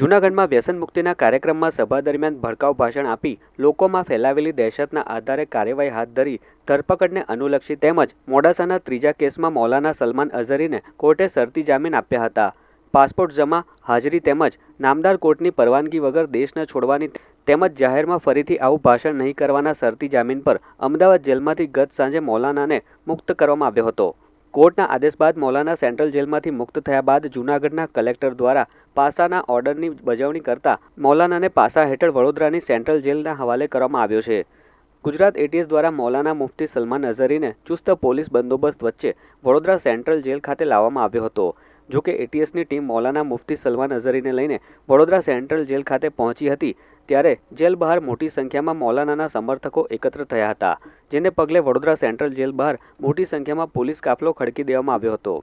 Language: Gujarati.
જૂનાગઢમાં વ્યસન મુક્તિના કાર્યક્રમમાં સભા દરમિયાન ભડકાઉ ભાષણ આપી લોકોમાં ફેલાવેલી દહેશતના આધારે કાર્યવાહી હાથ ધરી, ધરપકડને અનુલક્ષી તેમજ મોડાસાના ત્રીજા કેસમાં મૌલાના સલમાન અઝરીને કોર્ટે શરતી જામીન આપ્યા હતા. પાસપોર્ટ જમા, હાજરી તેમજ નામદાર કોર્ટની પરવાનગી વગર દેશને છોડવાની તેમજ જાહેરમાં ફરીથી આવું ભાષણ નહીં કરવાના શરતી જામીન પર અમદાવાદ જેલમાંથી ગત સાંજે મૌલાનાને મુક્ત કરવામાં આવ્યો હતો. કોર્ટના આદેશ બાદ મૌલાના સેન્ટ્રલ જેલમાંથી મુક્ત થયા બાદ જૂનાગઢના કલેક્ટર દ્વારા પાસાના ઓર્ડરની બજવણી કરતા મૌલાનાને પાસા હેઠળ વડોદરાની સેન્ટ્રલ જેલના હવાલે કરવામાં આવ્યો છે. ગુજરાત એટીએસ દ્વારા મૌલાના મુફ્તી સલમાન અઝહરીને ચુસ્ત પોલીસ બંદોબસ્ત વચ્ચે વડોદરા સેન્ટ્રલ જેલ ખાતે લાવવામાં આવ્યો હતો. જોકે એટીએસની ટીમ મૌલાના મુફ્તી સલમાન અઝહરીને લઈને વડોદરા સેન્ટ્રલ જેલ ખાતે પહોંચી હતી, ત્યારે જેલ બહાર મોટી સંખ્યામાં મૌલાનાના સમર્થકો એકત્ર થયા હતા, જેને પગલે વડોદરા સેન્ટ્રલ જેલ બહાર મોટી સંખ્યામાં પોલીસ કાફલો ખડકી દેવામાં આવ્યો હતો.